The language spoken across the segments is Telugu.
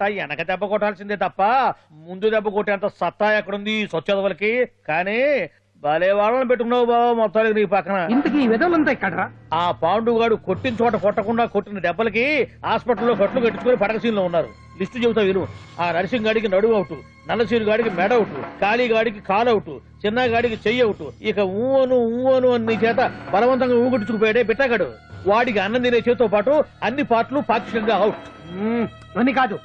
పట్ట వెనక దెబ్బ కొట్టాల్సిందే తప్ప ముందు దెబ్బ కొట్టేంత సత్తా ఎక్కడుంది స్వచ్ఛదవులకి కానీ భలే వాళ్ళని పెట్టుకున్నావు బాబు మొత్తానికి నీ పక్కన. ఇంతకీ ఈ విధములంతా ఇక్కడ ఆ పాండుగాడు కొట్టిన చోట కొట్టకుండా కొట్టిన దెబ్బలకి హాస్పిటల్లో కట్లు కట్టుకుని పడకసీన్లో ఉన్నారు. లిస్టు చెబుతా విను. ఆ నరసింగ్ గాడికి నడువు అవుట్ నల్లసీరు గాడికి మెడ అవుట్ కాళీ గాడికి కాలు అవుట్ చిన్న గాడికి చెయ్యి అవుట్. ఇక ఊవను ఊవను అని నీ చేత బలవంతంగా ఊగుడుచుకుపోయాడే బిట్టగాడు వాడికి అన్నం తినే చేతితో పాటు అన్ని పాటలు పాక్షికంగా అవుట్. ఇవన్నీ కాదు.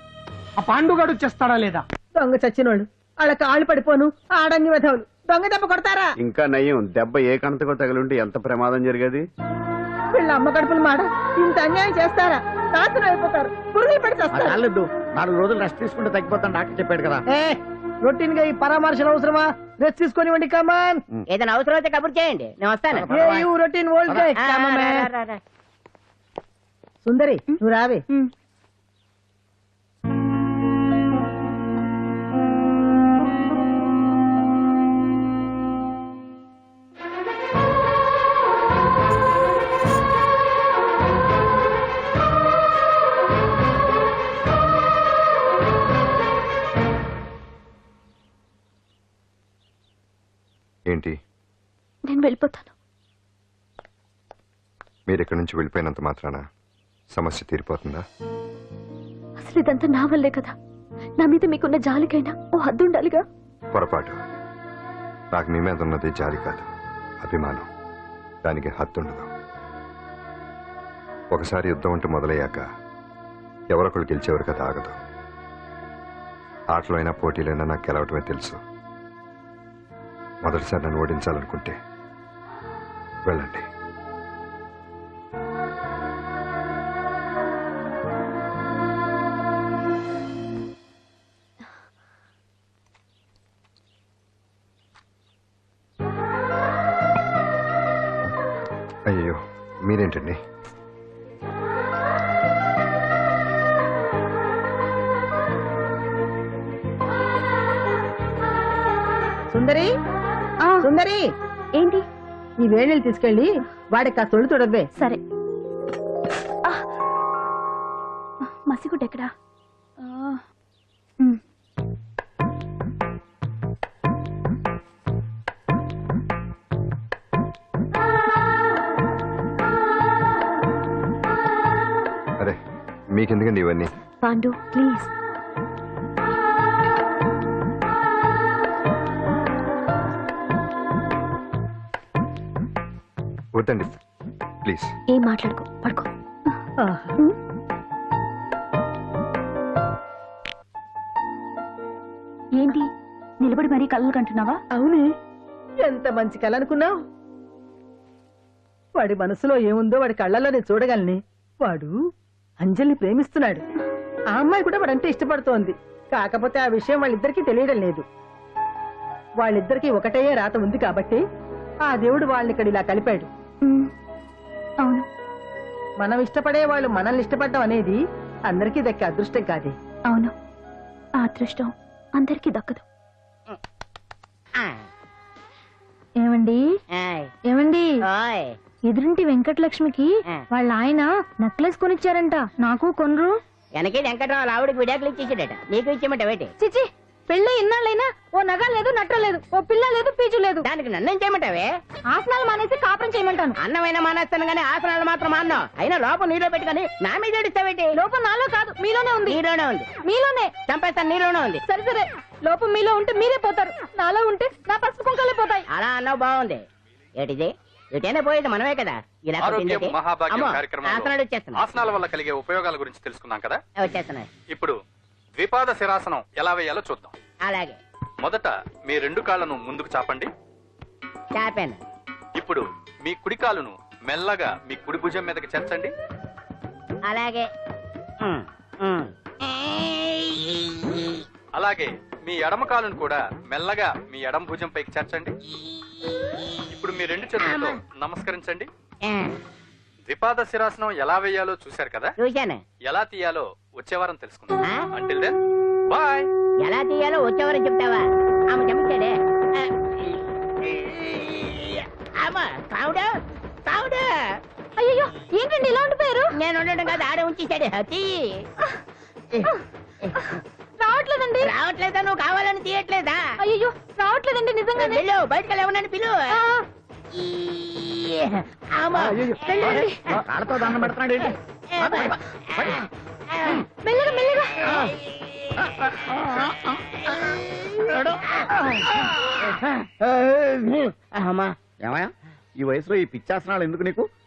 ఆ పాండుగాడు చేస్తాడా లేదా? దొంగ చచ్చినోళ్ళు. వాళ్ళ కాళ్ళు పడిపోను ఆడంగి వెధవులు. దొంగ దెబ్బ కొడతారా? ఇంకా నయం. దెబ్బ ఏ కణతకు తగిలింటే ఎంత ప్రమాదం జరిగేది? వీళ్ళ అమ్మ కడుపులు మాడ ఇంత అన్యాయం చేస్తారా? నాశనం అయిపోతారు. పురుగులు పడి చేస్తారు? నాలుగు రోజులు రెస్ట్ తీసుకుంటే తగ్గిపోతాను. డాక్టర్ చెప్పాడు కదా. ఏ రొటీన్గా ఈ పరామర్శలు అవసరమా? రెస్ట్ తీసుకొని కమాన్ ఏదైనా అవసరం అయితే కబుర్ చేయండి. నేను వస్తాను. Hey you routine old guy ఆ, రా, రా, రా, రా. సుందరి నువ్వు రావే. మీరు ఇక్కడి నుంచి వెళ్ళిపోయినంత మాత్రాన సమస్య తీరిపోతుందా? అసలు ఇదంతా నా వల్లే కదా. నా మీద మీకున్న జాలికైనా ఓ హద్దు ఉండాలిగా పొరపాటు. నాకు మీ మీద ఉన్నది జాలి కాదు అభిమానం. దానికి హద్దుండదు. ఒకసారి యుద్ధం అంటూ మొదలయ్యాక ఎవరొకరు గెలిచేవారు కదా ఆగదు. ఆటలో అయినా పోటీలైనా నాకు గెలవటమే తెలుసు. మొదటిసారి నన్ను ఓడించాలనుకుంటే వెళ్ళండి. అయ్యో మీరేంటండి? సుందరి? సుందరి? ఏంటి? ఈ వేణీలు తీసుకెళ్ళి వాడికి ఆ తొలి తొడవే సరే! మసిగుడ్డ ఎక్కడా మీకెందుకండి ఇవన్నీ? పాండు ప్లీజ్. వద్దండి. ప్లీజ్. ఏం మాట్లాడుకో పడుకో. ఏంటి? నిలబడి మరీ కళ్ళు కంటున్నావా? అవునే. ఎంత మంచి కళ అనుకున్నావు? వాడి మనసులో ఏముందో వాడి కళ్ళల్లో నేను చూడగలని. వాడు అంజలిని ప్రేమిస్తున్నాడు. ఆ అమ్మాయి కూడా వాడంటే ఇష్టపడుతోంది. కాకపోతే ఆ విషయం వాళ్ళిద్దరికీ తెలియడం లేదు. వాళ్ళిద్దరికీ ఒకటే రాత ఉంది కాబట్టి ఆ దేవుడు వాళ్ళని ఇక్కడ ఇలా కలిపాడు. అవును. మనం ఇష్టపడే వాళ్ళు మనల్ని ఇష్టపడడం అనేది అందరికీ దక్కే అదృష్టం కాదే. అవును. ఆ అదృష్టం అందరికీ దక్కదు. ఏమండి? ఆయ్, ఏమండి. ఎదురింటి వెంకటలక్ష్మికి. వాళ్ళ ఆయన నెక్లెస్ కొనిచ్చారంట. నాకు కొనరు. వెనకే వెంకటరావు ఆవిడకి విడాకులు ఇచ్చేసాడట. నీకు ఇచ్చేమంట వేటి చిచి పెళ్ళి ఇన్నాళ్ళైనా ఓ నగ లేదు నట్ట లేదు ఓ పిల్ల లేదు పీచు లేదు. దానికి నన్ను చేయమంటావే? ఆసనాలు మానేసి కాపురం చేయమంటాను. అన్నమైన మానేస్తాను గానీ ఆసనాలు మాత్రం మాన్నా. అయినా లోపం నీలో పెట్టుకొని నా మీద ఏడుస్తావేటి? లోపం నాలో కాదు మీలోనే ఉంది. నీలోనే ఉంది. మీలోనే. చంపేస్తాను నీలోనే ఉంది. సరే సరే. లోపం మీలో ఉంటే మీరే పోతారు. నాలో ఉంటే నా పసుపు కుంకాలే పోతాయి. అలా అన్నావు బాగుంది. ఏటిది? ఎటైనా పోయేది మనమే కదా? ఇలా ఆరోగ్యం? మహాభాగ్యం కార్యక్రమంలో ఆసనాలు వల్ల కలిగే ఉపయోగాల గురించి తెలుసుకున్నాం కదా? వచ్చేస్తున్నాయి. ఇప్పుడు ద్విపాద శిరాసనం ఎలా వేయాలో చూద్దాం. అలాగే. మొదట మీ రెండు కాళ్ళను ముందుకు చాపండి. చాపాను. ఇప్పుడు మీ కుడి కాలును మెల్లగా మీ కుడి భుజం మీదకి చేర్చండి. అలాగే. అలాగే మీ ఎడమ కాలును కూడా మెల్లగా మీ ఎడమ భుజం పైకి చేర్చండి. ఇప్పుడు మీ రెండు చేతులతో నమస్కరించండి. ద్విపాద శిరాసనం ఎలా వేయాలో చూశారు కదా? చూశాను. ఎలా తీయాలో వచ్చే వారం తెలుసుకుందాం? అంటిల్ దెన్ బాయ్ ఎలా తీయాలో వచ్చేవారని చెప్తావా? ఆమె చెప్తాడే కావుడు అయ్యో ఏంటండి ఇలా ఉండిపోయారు? నేను ఉండడం కాదు ఆడే ఉంచేసాడు తీయి రావట్లేదండి. రావట్లేదా? నువ్వు కావాలని తీయట్లేదా? అయ్యో రావట్లేదండి నిజంగానే. వెళ్ళు బయటకు లేవనని పిలు. కాళ్ళతో దండం పెడుతున్నాడు ఏంటి? మెల్లగా మెల్లగా. అమ్మా ఏమయ్యా? ఈ వయసులో ఈ పిచ్చాసనాలు ఎందుకు నీకు?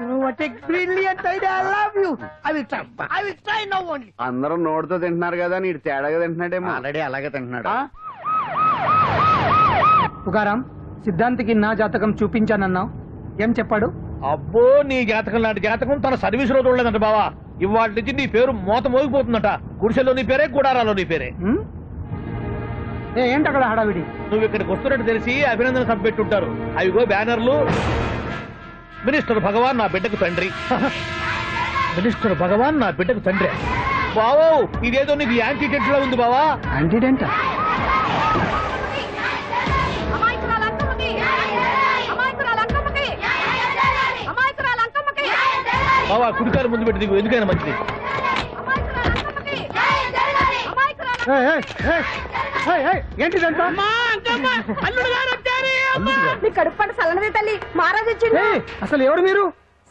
What a brilliant idea I love you I will try I will try now only అందరూ నోటితో తింటున్నారు కదా నీడు తేడాగా తింటున్నాడేమో. ఆల్రెడీ అలాగే తింటున్నాడు. ఆ? సిద్ధాంతికి నా జాతకం చూపించానన్నావు. ఏం చెప్పాడు? అబ్బో నీ జాతకం లాంటి జాతకం తన సర్వీస్లో చూడలేదంట బావా. ఇవాళ నుంచి నీ పేరు మోత మోగిపోతుందట. గుడిసెలో నీ పేరే గుడారాలో నీ పేరే? ఏ ఏంటి అక్కడ హడావిడి? నువ్వు ఇక్కడికి వస్తున్నట్టు తెలిసి అభినందన సభ పెట్టుంటారు. అవిగో బ్యానర్లు. మినిస్టర్ భగవాన్ నా బిడ్డకు తండ్రి. మినిస్టర్ భగవాన్ నా బిడ్డకు తండ్రి. బావో ఇదేదో నీకు యాంటీ లో ఉంది బావా. యాంటీడెంట్ బావా కుడికారు ముందు పెట్టి దిగు ఎందుకైనా మంచిది. ఏంటిదంతా? అల్లుడు గారు. కడుపు పంట సల్లనది తల్లి. మహారాజు అసలు ఎవరు మీరు?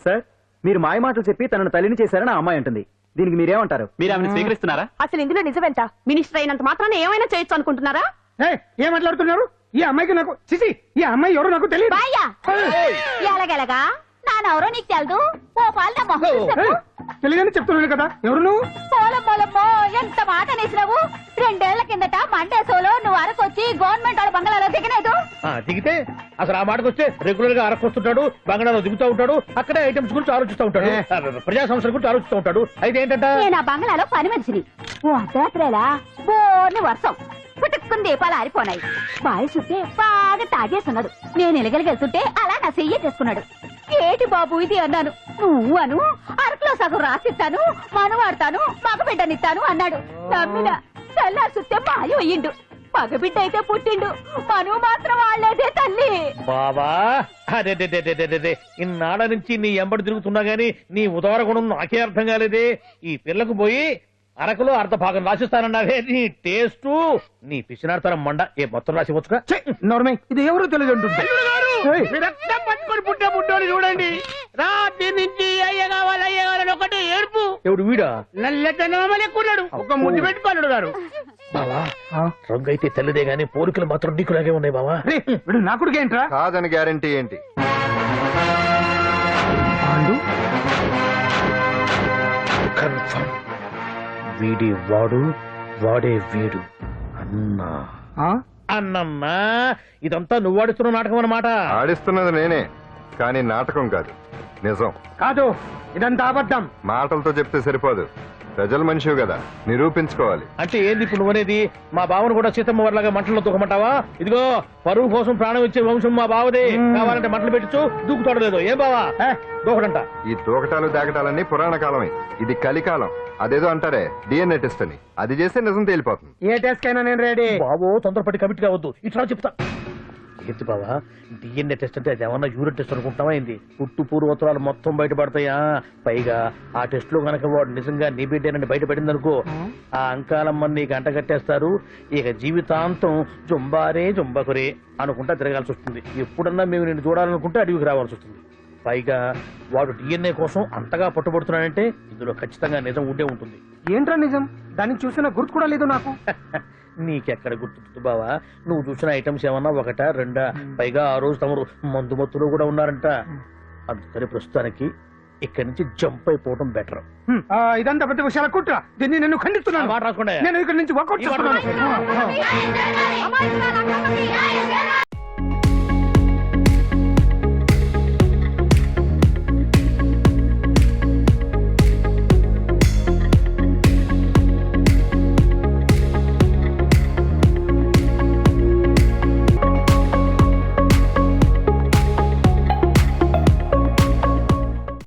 సార్ మీరు మాయ మాటలు చెప్పి తనను తల్లిని చేశారని ఆ అమ్మాయి అంటుంది. దీనికి మీరేమంటారు? మీరు ఆమెను స్వీకరిస్తున్నారా? అసలు ఇందులో నిజమేంట? మినిస్టర్ అయినంత మాత్రాన ఏమైనా చేయొచ్చు అనుకుంటున్నారా? ఏయ్, ఏం మాట్లాడుతున్నారు? ఈ అమ్మాయికి నాకు చిసి ఈ అమ్మాయి ఎవరు నాకు తెలియదు ఎలాగెలగా? నానెవరో నీకు తెలదు? ఓ పాలు మొహం చెప్పు తెలియదని చెప్తున్నాను కదా ఎవరు నువ్వు? పోలమ్మోలమ్మో ఎంత మాట అనేసినావు? రెండేళ్ళ కిందట మండే సోలో నువ్వు అరకొచ్చి గవర్నమెంట్ దిగితే అసలు ఆ మాటకు వస్తే రెగ్యులర్గా అరకొస్తుంటాడు బంగాళాలో దిగుతూ ఉంటాడు అక్కడే ఐటమ్స్ గురించి ఆలోచిస్తూ ఉంటాడు ప్రజా సంస్థల గురించి ఆలోచిస్తూ ఉంటాడు. అయితే ఏంటంట? నేను ఆ బంగ్లాలో పని మనిషిని. ఓ అర్ధరాత్రేలా బోర్ని వర్షం. పుట్టుకుని దీపాలు ఆరిపోనాయి. బాయ్ చుట్టే బాగా తాగేస్తున్నాడు నేను ఎలగలిగెళ్తుంటే అలా నా చెయ్యి చేసుకున్నాడు. ఏటి బాబు ఇది అన్నాను. నువ్వు అను అరకులో సగం రాసిస్తాను మనవాడతాను మగబిడ్డనిస్తాను అన్నాడు. నమ్మిన తెల్లారి చూస్తే మాయ అయ్యిండు మగబిడ్డ అయితే పుట్టిండు. మనువు మాత్రం వాళ్ళేదే తల్లి. బాబా అదే ఇన్నాళ్ళ నుంచి నీ ఎంబడి తిరుగుతున్నా గానీ నీ ఉదార గుణం నాకే అర్థం కాలేదే. ఈ పిల్లకు పోయి అరకులో అర్ధ భాగం రాసిస్తానన్నావే. నీ టేస్ట్ నీ పిచ్చినాడతనం మండ. ఏ మొత్తం రాసి వచ్చుగా నోర్మే ఇది ఎవరు తెలియదు అంటుంది ఏయ్, రక్తం పట్టుకొని పుట్టే పుట్టోని చూడండి. రాత్రి నుంచి అయ్య కావాలి అయ్య కావాలని ఒకటి ఏడుపు. ఎవడు వీడా? నల్లతనం ఎక్కున్నాడు. ఒక ముద్దు పెట్టుకోడు గారు. బావా ఆ, రంగు అయితే తెల్లదే గానీ పోలికలు మాత్రం నీకులాగే ఉన్నాయి బావా. వీడు నా కొడుకు ఏంట్రా? కాదని గ్యారంటీ ఏంటి? కన్ఫర్మ్. వీడి వాడు వాడే వీడు అన్నా. ఆ? అన్నమ్మా ఇదంతా నువ్వు ఆడుతున్న నాటకం అన్నమాట. ఆడిస్తున్నది నేనే కానీ నాటకం కాదు. నిజం. కాదు ఇదంతా అబద్ధం. మాటలతో చెప్తే సరిపోదు. ప్రజల మనిషివి కదా నిరూపించుకోవాలి. అంటే ఏంది ఇప్పుడు నువ్వనేది? మా బావను కూడా సీతమ్మ వర్లాగా మంటల్లో దూకమంటావా ఇదిగో పరువు కోసం ప్రాణం ఇచ్చే వంశం మా బావదే. కావాలంటే మంటలు పెట్టచ్చు దూకుతాడు లేదు ఏం బావా? దూకడంట. ఈ తూకటాలు దాకటాలన్నీ పురాణ కాలమే. ఇది కలికాలం. అదేదో అంటారే డిఎన్ఏ టెస్ట్ అని. అది చేస్తే నిజం తేలిపోతుంది. ఏ టెస్ట్ కైనా నేను రెడీ బావో తొందరపడి కమిట్ కావద్దు. ఇట్లా చెప్తా. ఏంటి బావా. డిఎన్ఏ టెస్ట్ అంటే అది ఏమన్నా యూరిన్ టెస్ట్ అనుకుంటావా ఏంది? పుట్టు పూర్వోత్తరాలు మొత్తం బయటపడతాయా? పైగా ఆ టెస్ట్లో గనక వాడు నిజంగా నీ బిడ్డేనని బయటపడింది అనుకో ఆ అంకాలమ్మని నీకు అంట కట్టేస్తారు. ఇక జీవితాంతం జుంబారే జుంబకురే అనుకుంటా తిరగాల్సి వస్తుంది. ఎప్పుడన్నా మేము నిన్ను చూడాలనుకుంటే అడవికి రావాల్సి వస్తుంది. పైగా వాడు డిఎన్ఏ కోసం అంతగా పట్టుబడుతున్నాడంటే ఇందులో ఖచ్చితంగా నిజం ఉండే ఉంటుంది. ఏంట్రా నిజం? దాన్ని చూసిన గుర్తు కూడా లేదు నాకు. నీకెక్కడ గుర్తుంది బావా నువ్వు చూసిన ఐటమ్స్ ఏమన్నా ఒకటా రెండా పైగా ఆ రోజు తమరు మందు మత్తులో కూడా ఉన్నారంట అందుకని ప్రస్తుతానికి ఇక్కడి నుంచి జంప్ అయిపోవడం బెటర్ ఇదంతా పెద్ద విషయాల కుట్ర దీన్ని నేను ఖండిస్తున్నాను మాట రాసుకోండి నేను ఇక్కడ నుంచి వర్కౌట్ చేస్తున్నాను